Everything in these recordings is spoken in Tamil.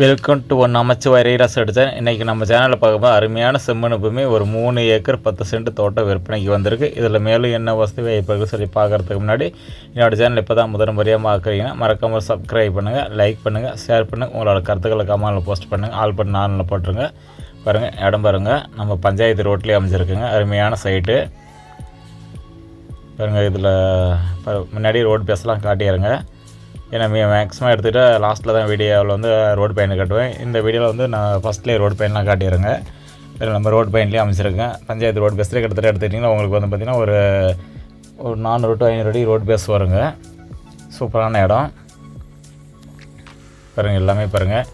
வெல்கம் டு ஒன் அமைச்சுவாய் ரீராஸ் எடுத்தேன் இன்றைக்கி நம்ம சேனலில் பார்க்கும்போது அருமையான செம்மண் பூமி ஒரு மூணு ஏக்கர் பத்து சென்ட் தோட்டம் விற்பனைக்கு வந்திருக்கு. இதில் மேலும் என்ன வசதி வாய்ப்புகள் சொல்லி பார்க்குறதுக்கு முன்னாடி என்னோடய சேனல் இப்போ தான் முதன் முறையாக பார்க்குறீங்கன்னா மறக்காமல் சப்ஸ்கிரைப் பண்ணுங்கள் லைக் பண்ணுங்கள் ஷேர் பண்ணுங்கள் உங்களோட கருத்துக்களை கமெண்டில் போஸ்ட் பண்ணுங்கள் ஆல் பண்ணி நாளில் போட்டுருங்க. பாருங்கள் இடம் பாருங்கள் நம்ம பஞ்சாயத்து ரோட்லேயே அமைஞ்சிருக்குங்க. அருமையான சைட்டு பாருங்கள் இதில் முன்னாடி ரோடு பேசலாம் காட்டிடுறேங்க ஏன்னா மேக்ஸிமம் எடுத்துகிட்டு லாஸ்ட்டில் தான் வீடியோவில் வந்து ரோடு பெயின் கட்டுவேன். இந்த வீடியோவில் வந்து நான் ஃபஸ்ட்லேயே ரோடு பெயின்லாம் காட்டிடுறேங்க இதில் நம்ம ரோடு பெயின்லேயே அமைச்சிருக்கேன். பஞ்சாயத்து ரோடு பேஸ்லேயே கிட்டத்தட்ட எடுத்துக்கிட்டிங்கன்னா உங்களுக்கு வந்து பார்த்திங்கன்னா ஒரு ஒரு நானூறு டு ஐநூறு அடி ரோடு பேஸ் வருங்க. சூப்பரான இடம். பாருங்கள் எல்லாமே பாருங்கள்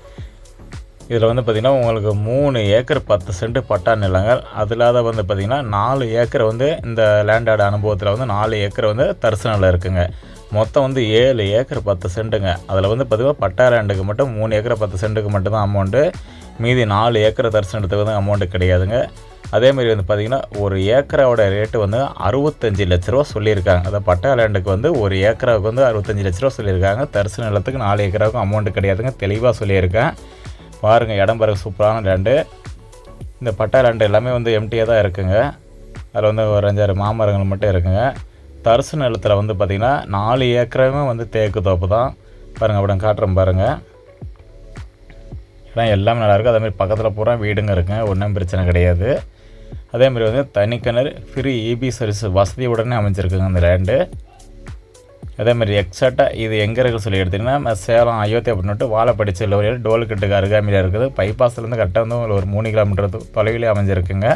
இதில் வந்து பார்த்திங்கன்னா உங்களுக்கு மூணு ஏக்கர் பத்து சென்ட் பட்டா நிலங்கள். அது இல்லாத வந்து பார்த்திங்கன்னா நாலு ஏக்கர் வந்து இந்த லேண்டோட அனுபவத்தில் வந்து நாலு ஏக்கர் வந்து தரிசனில் இருக்குங்க. மொத்தம் வந்து ஏழு ஏக்கர் பத்து சென்ட்டுங்க அதில் வந்து பார்த்தீங்கன்னா பட்டா லேண்டுக்கு மட்டும் மூணு ஏக்கர் பத்து சென்ட்டுக்கு மட்டும்தான் அமௌண்ட்டு மீதி நாலு ஏக்கரை தரிசனத்துக்கு வந்து அமௌண்ட்டு கிடையாதுங்க. அதேமாதிரி வந்து பார்த்திங்கன்னா ஒரு ஏக்கரோட ரேட்டு வந்து அறுபத்தஞ்சு லட்ச ரூபா சொல்லியிருக்காங்க. அதாவது பட்டா லேண்டுக்கு வந்து ஒரு ஏக்கராவுக்கு வந்து அறுபத்தஞ்சு லட்ச ரூபா சொல்லியிருக்காங்க. தரிசன நிலத்துக்கு நாலு ஏக்கராவுக்கும் அமௌண்ட்டு கிடையாதுங்க. தெளிவாக சொல்லியிருக்கேன். பாருங்கள் இடம் பாருங்கள் சூப்பரான லேண்டு. இந்த பட்டா லேண்டு எல்லாமே வந்து எம்டியாக தான் இருக்குங்க. அதில் வந்து ஒரு அஞ்சாறு மாமரங்கள் மட்டும் இருக்குங்க. தரிசு நிலத்தில் வந்து பார்த்திங்கன்னா நாலு ஏக்கரமே வந்து தேக்கு தோப்பு தான். பாருங்கள் அப்படி காட்டுறேன் பாருங்கள் ஏன்னா எல்லாமே நல்லாயிருக்கு அதேமாதிரி பக்கத்தில் பூரா வீடுங்க இருக்குங்க ஒன்றும் பிரச்சனை கிடையாது. அதேமாதிரி வந்து தனி கிணறு ஃப்ரீ இபி சர்வீஸ் வசதியுடனே அமைஞ்சிருக்குங்க அந்த லேண்டு. அதேமாதிரி எக்ஸாக்டாக இது எங்கே இருக்குது சொல்லி எடுத்திங்கன்னா சேலம் அயோத்தி அப்படின்ட்டு வாழைப்படி செல்ல வழியில் டோல்கட்டுக்கு அருகாமையில் இருக்குது. பைபாஸ்லேருந்து கரெக்டாக வந்து ஒரு மூணு கிலோமீட்டர் தொலைவிலே அமைஞ்சிருக்குங்க.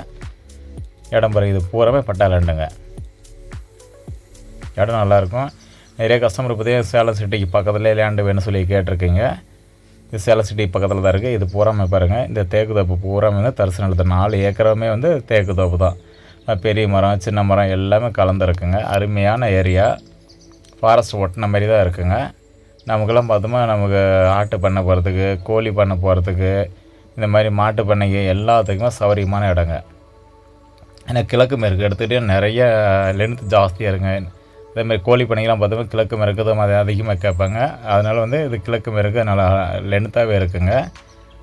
இடம் பாருங்க இது பூராமே பட்டா லேண்டுங்க. இடம் நல்லாயிருக்கும். நிறைய கஸ்டமர் பார்த்தீங்கன்னா சேலம் சிட்டிக்கு பக்கத்தில் லேண்டு வேணும்னு சொல்லி கேட்டிருக்கீங்க. இது சேலம் சிட்டி பக்கத்தில் தான் இருக்குது இது பூராமே பாருங்கள் இந்த தேக்கு தோப்பு பூராமே வந்து தரிசு நிலத்தில் நாலு ஏக்கரமே வந்து தேக்கு தோப்பு தான் பெரிய மரம் சின்ன மரம் எல்லாமே கலந்துருக்குங்க. அருமையான ஏரியா ஃபாரஸ்ட் ஒட்டின மாதிரி தான் இருக்குங்க. நமக்கெல்லாம் பார்த்தோமா நமக்கு ஆட்டு பண்ணை போகிறதுக்கு கோழி பண்ணை போகிறதுக்கு இந்த மாதிரி மாட்டு பண்ணைக்கு எல்லாத்துக்குமே சௌகரியமான இடங்க. ஏன்னா கிழக்கு மேற்கு எடுத்துக்கிட்டே நிறைய லென்த் ஜாஸ்தியாக இருங்க அதேமாதிரி கோழி பண்ணைகள்லாம் பார்த்தோம்னா கிழக்கு மேற்கு அது அதிகமாக கேட்பாங்க. அதனால் வந்து இது கிழக்கு மேற்கு நல்லா லென்த்தாகவே இருக்குங்க.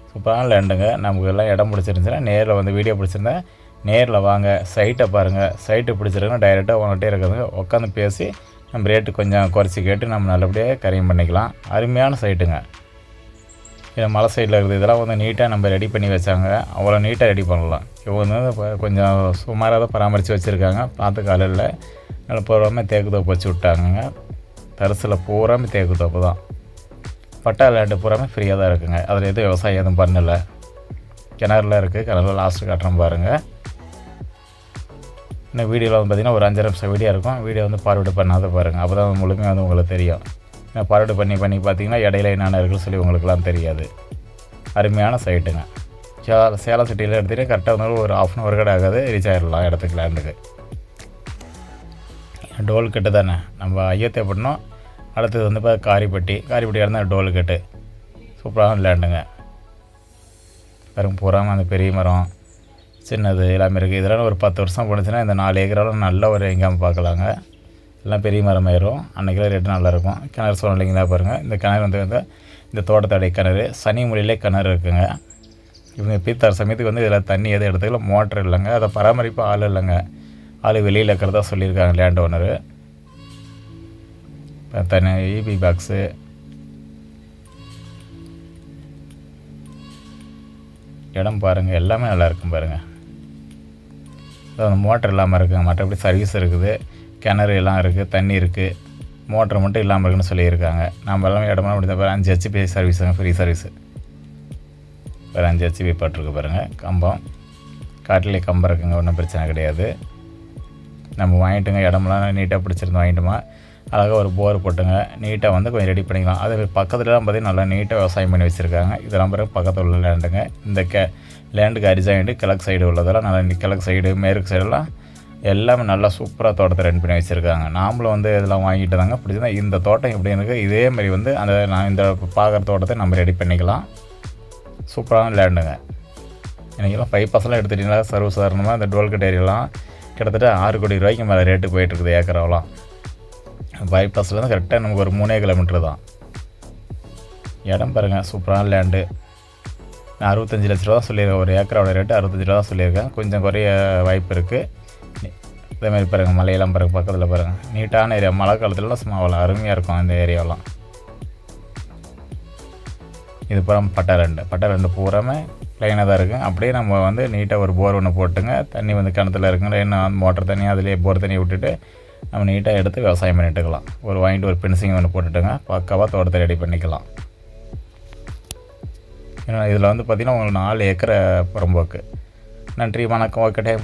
சூப்பரான லேண்டுங்க நமக்கு எல்லாம் இடம் பிடிச்சிருந்துச்சுன்னா நேரில் வந்து வீடியோ பிடிச்சிருந்தா நேரில் வாங்க. சைட்டை பாருங்கள் சைட்டு பிடிச்சிருக்குன்னா டைரெக்டாக உங்கள்கிட்ட இருக்கிறதுங்க உட்காந்து பேசி நம்ம ரேட்டு கொஞ்சம் குறைச்சி கேட்டு நம்ம நல்லபடியாக கரையும் பண்ணிக்கலாம். அருமையான சைட்டுங்க இது மலை சைடில் இருக்குது. இதெல்லாம் வந்து நீட்டாக நம்ம ரெடி பண்ணி வச்சாங்க. அவ்வளோ நீட்டாக ரெடி பண்ணலாம். இவங்க வந்து கொஞ்சம் சுமாராக தான் பராமரித்து வச்சுருக்காங்க. பார்த்து காலையில் நல்லா பூராமே தேக்கு தோப்பு வச்சு விட்டாங்க தரிசில் பூராமே தேக்கு தோப்பு தான். பட்டா லேண்டு பூராமே ஃப்ரீயாக தான் இருக்குங்க. அதில் எதுவும் விவசாயம் எதுவும் பண்ணலை. கிணறுல இருக்குது கிணறுல லாஸ்ட்டு காட்டுறோம் பாருங்கள் இன்னும் வீடியோவில் வந்து பார்த்திங்கன்னா ஒரு அஞ்சு நிமிஷம் வீடியோ இருக்கும். வீடியோ வந்து பார்வையிட பண்ணாத பாருங்கள் அப்போ தான் முழுமையாக வந்து உங்களுக்கு தெரியும். ஏன்னா பண்ணி பண்ணி பார்த்தீங்கன்னா இடையில என்னென்ன இருக்குன்னு சொல்லி உங்களுக்குலாம் தெரியாது. அருமையான சைட்டுங்க. சேலம் சேலம் சிட்டியில் எடுத்துகிட்டு கரெக்டாக வந்து ஒரு ஆஃப் அன் ஹவர் கடை ஆகாது ரீச் ஆகிடலாம் இடத்துக்கு லேண்டுக்கு டோல் கட்டு தானே? நம்ம ஐயத்தேப்பட்டினம் அடுத்தது வந்து இப்போ காரிப்பட்டி. காரிப்பட்டி இருந்தால் டோல் கட்டு. சூப்பரான லேண்டுங்க பாருங்க பூராமல் அந்த பெரிய மரம் சின்னது எல்லாமே இருக்குது இதெல்லாம் ஒரு பத்து வருஷம் போணுச்சுன்னா இந்த நாலு ஏக்கராலும் நல்ல ஒரு இன்கம் பார்க்கலாங்க. எல்லாம் பெரிய மரம் ஆயிரும். அன்றைக்கெல்லாம் ரேட்டு நல்லாயிருக்கும் கிணறு சூழ்நிலைங்களா பாருங்கள் இந்த கிணறு வந்து வந்து இந்த தோட்டத்தடை கிணறு சனி மொழியிலே கிணறு இருக்குங்க. இவங்க பீத்தார் சமயத்துக்கு வந்து இதில் தண்ணி எதுவும் எடுத்துக்கல. மோட்டர் இல்லைங்க. அதை பராமரிப்பு ஆள் இல்லைங்க. ஆள் வெளியில் இருக்கிறதா சொல்லியிருக்காங்க லேண்ட் ஓனரு. தண்ணி இபி பாக்ஸு இடம் பாருங்கள் எல்லாமே நல்லா இருக்கும் பாருங்கள் மோட்டர் இல்லாமல் இருக்குங்க. மற்றபடி சர்வீஸ் இருக்குது. கிணறு எல்லாம் இருக்குது தண்ணி இருக்குது மோட்டர் மட்டும் இல்லாமல் இருக்குன்னு சொல்லியிருக்காங்க. நம்ம எல்லாம் இடமெல்லாம் முடிந்த பாரு அஞ்சு ஹெச்பி சர்வீஸுங்க ஃப்ரீ சர்வீஸு வேறு அஞ்சு ஹெச்பி பட்டிருக்கு பாருங்கள் கம்பம். காட்டிலே கம்பம் இருக்குங்க ஒன்றும் பிரச்சனை கிடையாது. நம்ம வாங்கிட்டுங்க இடமெல்லாம் நீட்டாக பிடிச்சிருந்து வாங்கிட்டோமா? அழகாக ஒரு போர் போட்டுங்க நீட்டாக வந்து கொஞ்சம் ரெடி பண்ணிக்கலாம். அது பக்கத்துலலாம் பார்த்திங்கன்னா நல்லா நீட்டாக விவசாயம் பண்ணி வச்சுருக்காங்க. இதெல்லாம் பிறகு பக்கத்தில் உள்ள லேண்டுங்க இந்த கே லேண்டுக்கு அரிசாயிட்டு கிழக்கு சைடு உள்ளதெல்லாம் நல்லா கிழக்கு சைடு மேற்கு சைடெல்லாம் எல்லாமே நல்லா சூப்பராக தோட்டத்தை ரெடி பண்ணி வச்சுருக்காங்க. நாமளும் வந்து இதெல்லாம் வாங்கிட்டு தாங்க பிடிச்சதா இந்த தோட்டம் எப்படி இருக்குது இதே மாதிரி வந்து அந்த நான் இந்த பார்க்குற தோட்டத்தை நம்ம ரெடி பண்ணிக்கலாம். சூப்பரான லேண்டுங்க எனக்கெல்லாம் பைப்பாஸ்லாம் எடுத்துட்டிங்களா? சர்வசாதாரணமாக இந்த டுவெல்கட் ஏரியெல்லாம் கிட்டத்தட்ட ஆறு கோடி ரூபாய்க்கு மேலே ரேட்டு போயிட்டுருக்குது ஏக்கராவெலாம் பைபாஸ்லேருந்து கரெக்டாக நமக்கு ஒரு மூணே கிலோமீட்டர் தான். இடம் பாருங்கள் சூப்பரான லேண்டு நான் அறுபத்தஞ்சு லட்ச ரூபா சொல்லியிருக்கேன். ஒரு ஏக்கரோட ரேட்டு அறுபத்தஞ்சு ரூபா சொல்லியிருக்கேன். கொஞ்சம் குறைய வாய்ப்பு இருக்குது இதேமாதிரி பாருங்கள் மலையெல்லாம் பாருங்கள் பக்கத்தில் பாருங்கள் நீட்டான ஏரியா. மழை காலத்துலலாம் சும்மா அவ்வளோ அருமையாக இருக்கும் இந்த ஏரியாவெலாம் இது புறம் பட்டை ரெண்டு. பட்டை ரெண்டு பூராமே ப்ளைனாக தான் இருக்குது அப்படியே நம்ம வந்து நீட்டாக ஒரு போர் ஒன்று போட்டுங்க. தண்ணி வந்து கிணத்துல இருக்குங்க. என்ன மோட்டர் தண்ணி அதிலே போர் தண்ணி விட்டுட்டு நம்ம நீட்டாக எடுத்து விவசாயம் பண்ணிட்டுக்கலாம். ஒரு வாங்கிட்டு ஒரு பென்சிங் ஒன்று போட்டுட்டுங்க. பக்காவாக தோட்டத்தை ரெடி பண்ணிக்கலாம். ஏன்னா இதில் வந்து பார்த்திங்கன்னா உங்களுக்கு நாலு ஏக்கரை புறம்போக்கு நன்றி வணக்கம். Okay time.